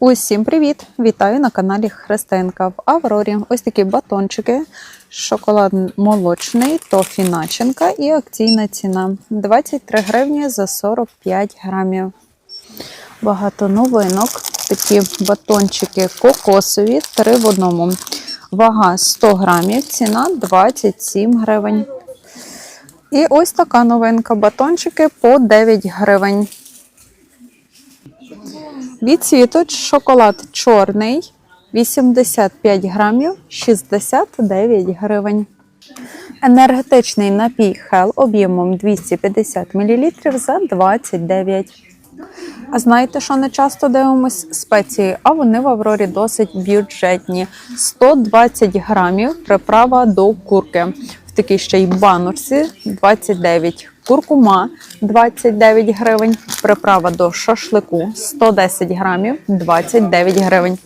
Усім привіт! Вітаю на каналі Христинка в Аврорі. Ось такі батончики, шоколад молочний, тофі начинка і акційна ціна 23 гривні за 45 грамів. Багато новинок. Такі батончики кокосові, 3 в одному. Вага 100 грамів, ціна 27 гривень. І ось така новинка. Батончики по 9 гривень. Від світоч шоколад чорний 85 грамів 69 гривень. Енергетичний напій Хел об'ємом 250 мл за 29. А знаєте, що не часто дивимось спеції, а вони в Аврорі досить бюджетні. 120 грамів приправа до курки. В такій ще й баночці 29. Куркума 29 гривень. Приправа до шашлику 110 грамів 29 гривень.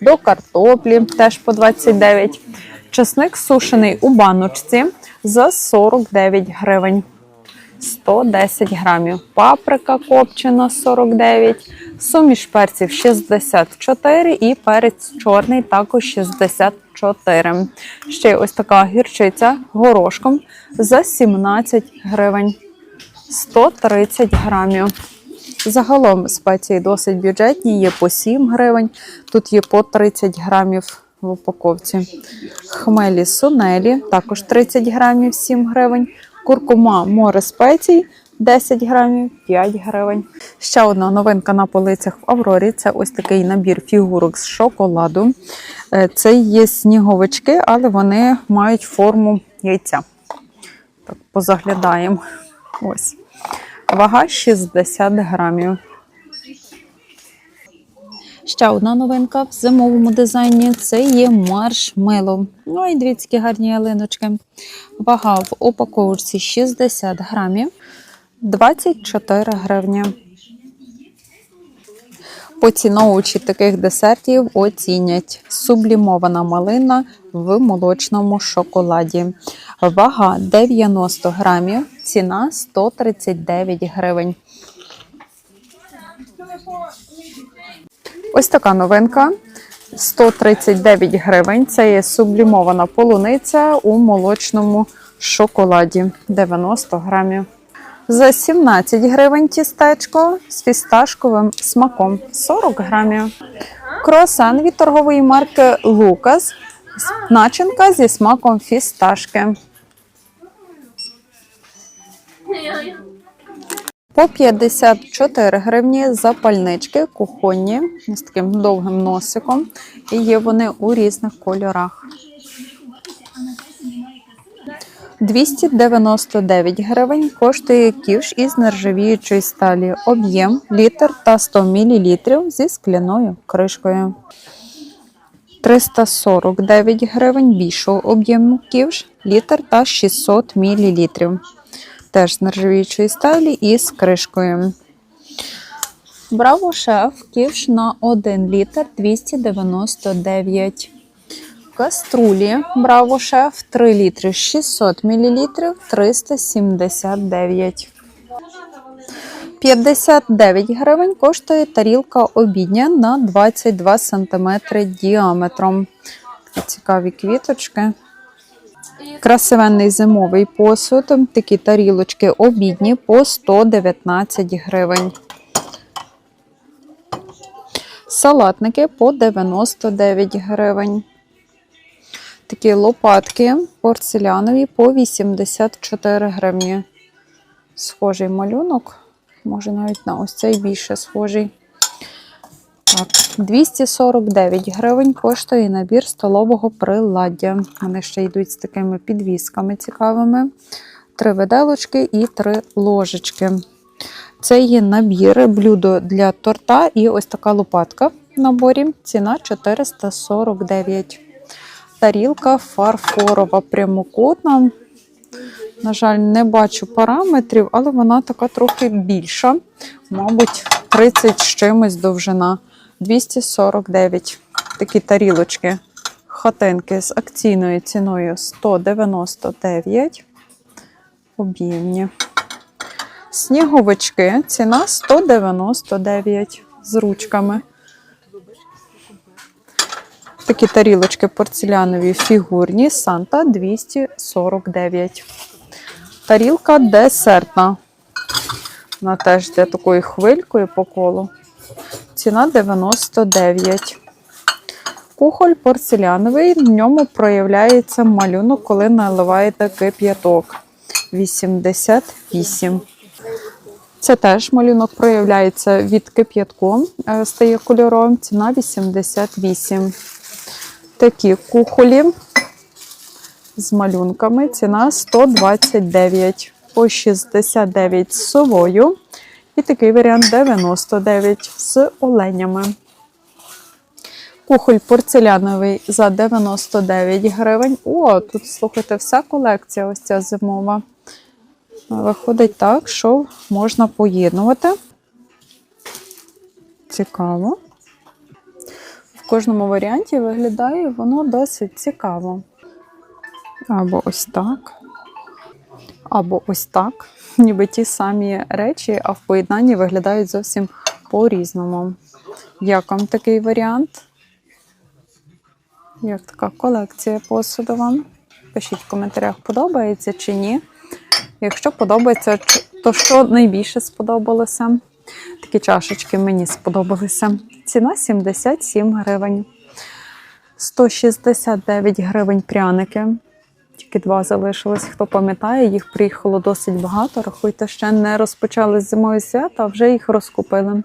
До картоплі теж по 29. Часник сушений у баночці за 49 гривень. 110 грамів. Паприка копчена 49, суміш перців 64 і перець чорний також 64. Ще ось така гірчиця горошком за 17 гривень. 130 грамів. Загалом спеції досить бюджетні, є по 7 гривень, тут є по 30 грамів в упаковці. Хмелі сунелі також 30 грамів 7 гривень. Куркума море спецій 10 грамів 5 гривень. Ще одна новинка на полицях в Аврорі це ось такий набір фігурок з шоколаду. Е, Це є сніговички, але вони мають форму яйця. Так, позаглядаємо. Ось. Вага 60 грамів. Ще одна новинка в зимовому дизайні це є маршмело. Ну і дві такі гарні ялиночки. Вага в упаковці 60 грамів, 24 гривні. Поціновувачі таких десертів оцінять сублімована малина в молочному шоколаді. Вага 90 грамів, ціна 139 гривень. Ось така новинка. 139 гривень. Це є сублімована полуниця у молочному шоколаді 90 грамів. За 17 гривень тістечко з фісташковим смаком 40 грамів. Круасан від торгової марки Лукас. Начинка зі смаком фісташки. По 54 гривні запальнички кухонні з таким довгим носиком. І є вони у різних кольорах. 299 гривень коштує ківш із нержавіючої сталі. Об'єм літр та 100 мл зі скляною кришкою. 349 гривень більшого об'єму ківш, літр та 600 мл. Теж з нержавіючої сталі і з кришкою. Браво шеф ківш на 1 літр 299. Каструлі Браво шеф 3 літри 600 мл 379. 59 гривень коштує тарілка обідня на 22 см діаметром. Цікаві квіточки. Красивенний зимовий посуд. Такі тарілочки обідні по 119 гривень. Салатники по 99 гривень. Такі лопатки порцелянові по 84 гривні. Схожий малюнок. Може навіть на ось цей більше схожий. Так, 249 гривень коштує набір столового приладдя. Вони ще йдуть з такими підвісками цікавими. Три виделочки і три ложечки. Це є набір блюдо для торта і ось така лопатка в наборі. Ціна 449. Тарілка фарфорова прямокутна. На жаль, не бачу параметрів, але вона така трохи більша. Мабуть, 30 з чимось довжина. 249. Такі тарілочки, хатинки з акційною ціною 199. Об'ємні. Сніговички. Ціна 199 з ручками. Такі тарілочки порцелянові фігурні Санта 249. Тарілка десертна. Вона теж йде такою хвилькою по колу. Ціна 99. Кухоль порцеляновий, в ньому проявляється малюнок, коли наливаєте кип'яток. 88. Це теж малюнок проявляється від кип'ятку, е, стає кольоровим. Ціна 88. Такі кухолі з малюнками. Ціна 129 по 69 з совою. І такий варіант 99 з оленями. Кухоль порцеляновий за 99 гривень. О, тут, слухайте, вся колекція ось ця зимова. Виходить так, що можна поєднувати. Цікаво. Кожному варіанті виглядає воно досить цікаво. Або ось так. Або ось так. Ніби ті самі речі, а в поєднанні виглядають зовсім по-різному. Як вам такий варіант? Як така колекція посуду вам? Пишіть в коментарях, подобається чи ні. Якщо подобається, то що найбільше сподобалося? Такі чашечки мені сподобалися. Ціна 77 гривень. 169 гривень пряники. Тільки два залишилось. Хто пам'ятає, їх приїхало досить багато. Рахуйте, ще не розпочали зимові свята, а вже їх розкупили.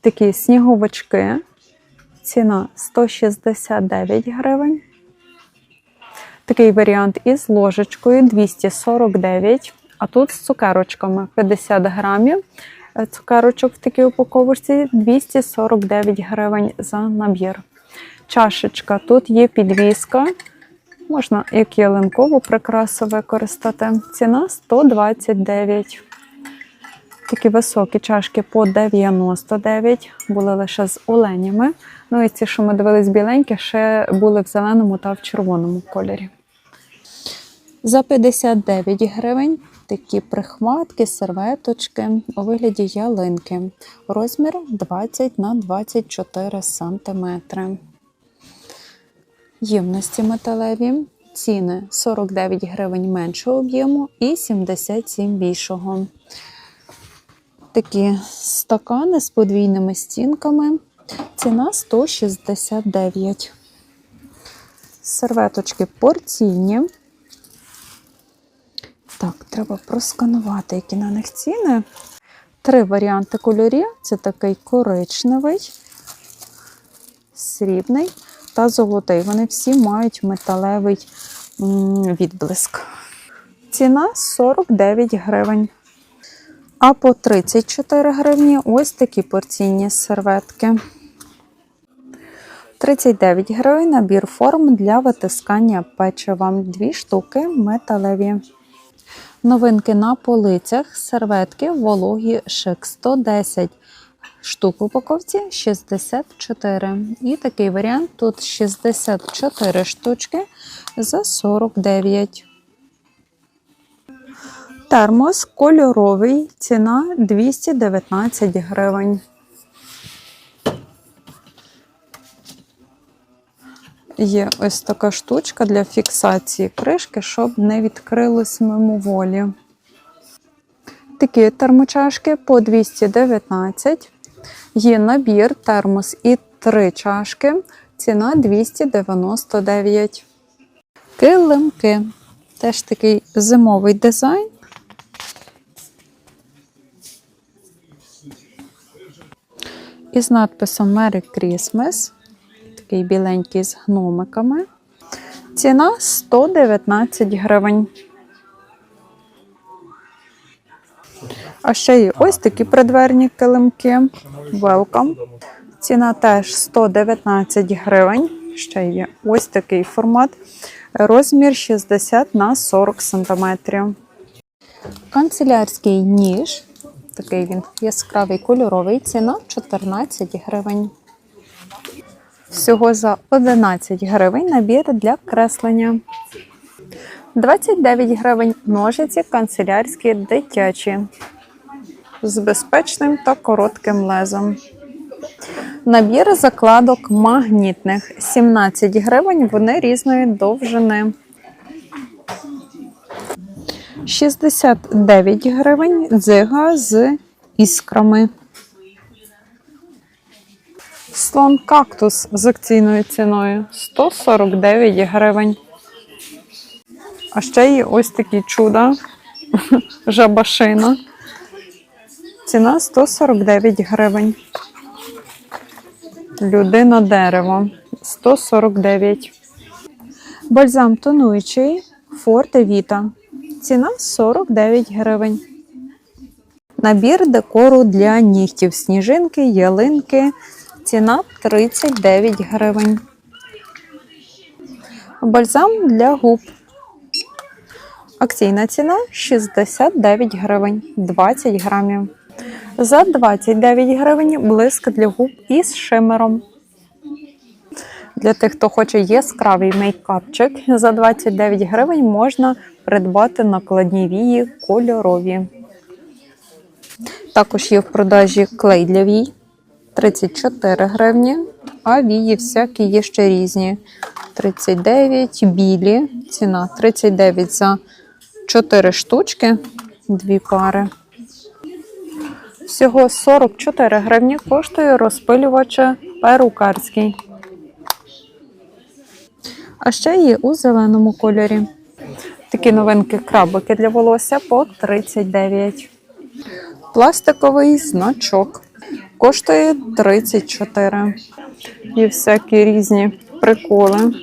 Такі сніговички. Ціна 169 гривень. Такий варіант із ложечкою 249, а тут з цукерочками 50 грамів. Е, Цукерочок в такій упаковочці 249 гривень за набір. Чашечка, тут є підвіска. Можна як ялинкову прикрасу використати. Ціна 129. Такі високі чашки по 99, були лише з оленями. Ну і ці, що ми дивились біленькі, ще були в зеленому та в червоному кольорі. За 59 гривень такі прихватки, серветочки у вигляді ялинки. Розмір 20 на 24 сантиметри. Ємності металеві. Ціни 49 гривень меншого об'єму і 77 більшого. Такі стакани з подвійними стінками. Ціна 169. Серветочки порційні. Так, треба просканувати, які на них ціни. Три варіанти кольорів: це такий коричневий, срібний та золотий. Вони всі мають металевий відблиск. Ціна 49 гривень. А по 34 гривні ось такі порційні серветки. 39 гривень набір форм для витискання печива. Дві штуки металеві. Новинки на полицях, серветки вологі шик 110 штук в упаковці 64. І такий варіант тут 64 штучки за 49. Термос кольоровий, ціна 219 гривень. Є ось така штучка для фіксації кришки, щоб не відкрилось мимоволі. Такі термочашки по 219. Є набір термос і три чашки. Ціна 299. Килимки. Теж такий зимовий дизайн. Із надписом Merry Christmas. Такий біленький з гномиками. Ціна 119 гривень. А ще є ось такі придверні килимки. Welcome. Ціна теж 119 гривень. Ще є ось такий формат. Розмір 60 на 40 см. Канцелярський ніж. Такий він яскравий кольоровий. Ціна 14 гривень. Всього за 11 гривень набір для креслення. 29 гривень ножиці канцелярські дитячі з безпечним та коротким лезом. Набір закладок магнітних 17 гривень, вони різної довжини. 69 гривень дзига з іскрами. Слон кактус з акційною ціною 149 гривень. А ще є ось такі чуда. Жабашина. Ціна 149 гривень. Людина дерево 149. Бальзам тонуючий Форте Віта. Ціна 49 гривень. Набір декору для нігтів сніжинки, ялинки. Ціна 39 гривень. Бальзам для губ. Акційна ціна 69 гривень 20 грамів. За 29 гривень блиск для губ із шимером. Для тих, хто хоче яскравий мейкапчик, за 29 гривень можна придбати накладні вії кольорові. Також є в продажі клей для вій 34 гривні, а вії всякі є ще різні. 39 білі, ціна 39 за 4 штучки, дві пари. Всього 44 гривні коштує розпилювач перукарський. А ще є у зеленому кольорі. Такі новинки крабики для волосся по 39. Пластиковий значок коштує 34. І всякі різні приколи.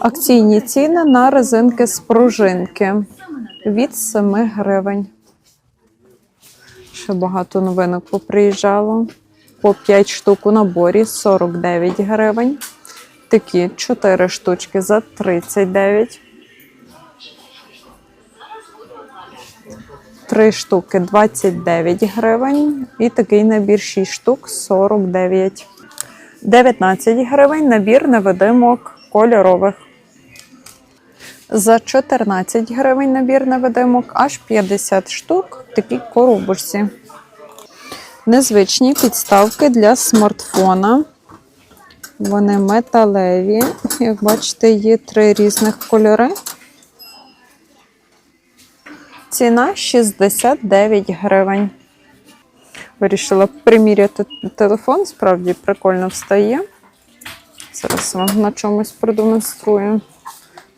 Акційні ціни на резинки з пружинки від 7 гривень. Ще багато новинок поприїжджало. По 5 штук у наборі 49 гривень. Такі 4 штучки за 39. 3 штуки 29 гривень. І такий набір 6 штук 49. 19 гривень набір невидимок кольорових. За 14 гривень набір невидимок, аж 50 штук в такій коробочці. Незвичні підставки для смартфона. Вони металеві. Як бачите, є три різних кольори. Ціна 69 гривень. Вирішила приміряти телефон, справді прикольно встає. Зараз вам на чомусь продемонструю.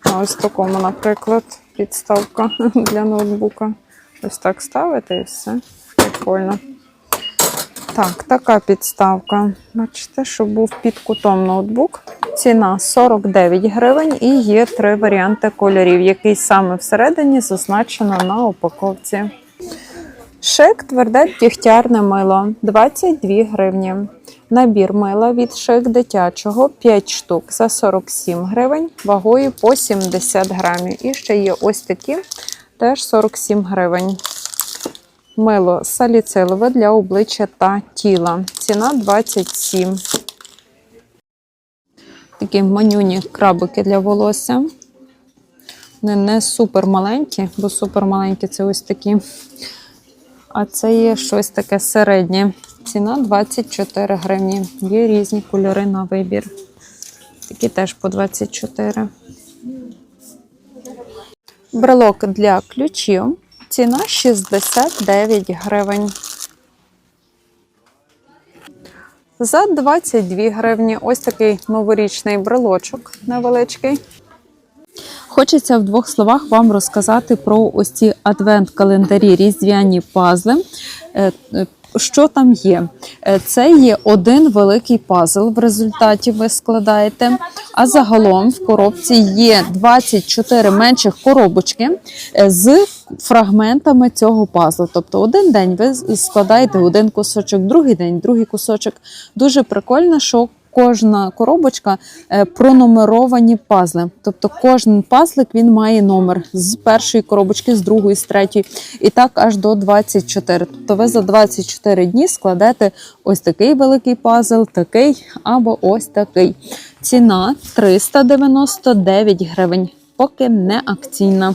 На ось такому, наприклад, підставка для ноутбука. Ось так ставити і все. Прикольно. Так, така підставка. Бачите, що був під кутом ноутбук. Ціна 49 гривень і є три варіанти кольорів, який саме всередині зазначено на упаковці. Шик тверде тюхтярне мило 22 гривні. Набір мила від шик дитячого 5 штук за 47 гривень, вагою по 70 грамів. І ще є ось такі, теж 47 гривень. Мило саліцилове для обличчя та тіла. Ціна 27. Такі манюні крабики для волосся. Вони не супер маленькі, бо супер маленькі це ось такі. А це є щось таке середнє. Ціна 24 гривні. Є різні кольори на вибір. Такі теж по 24. Брелок для ключів. Ціна 69 гривень. За 22 гривні ось такий новорічний брелочок невеличкий. Хочеться в двох словах вам розказати про ось ці адвент-календарі, різдвяні пазли. Що там є? Е, Це є один великий пазл. В результаті ви складаєте. А загалом в коробці є 24 менших коробочки е, з фрагментами цього пазлу. Тобто один день ви складаєте один кусочок, другий день другий кусочок. Дуже прикольно, що кожна коробочка е, пронумеровані пазли. Тобто кожен пазлик він має номер з першої коробочки, з другої, з третьої, і так аж до 24. Тобто ви за 24 дні складете ось такий великий пазл, такий або ось такий. Ціна 399 гривень, поки не акційна.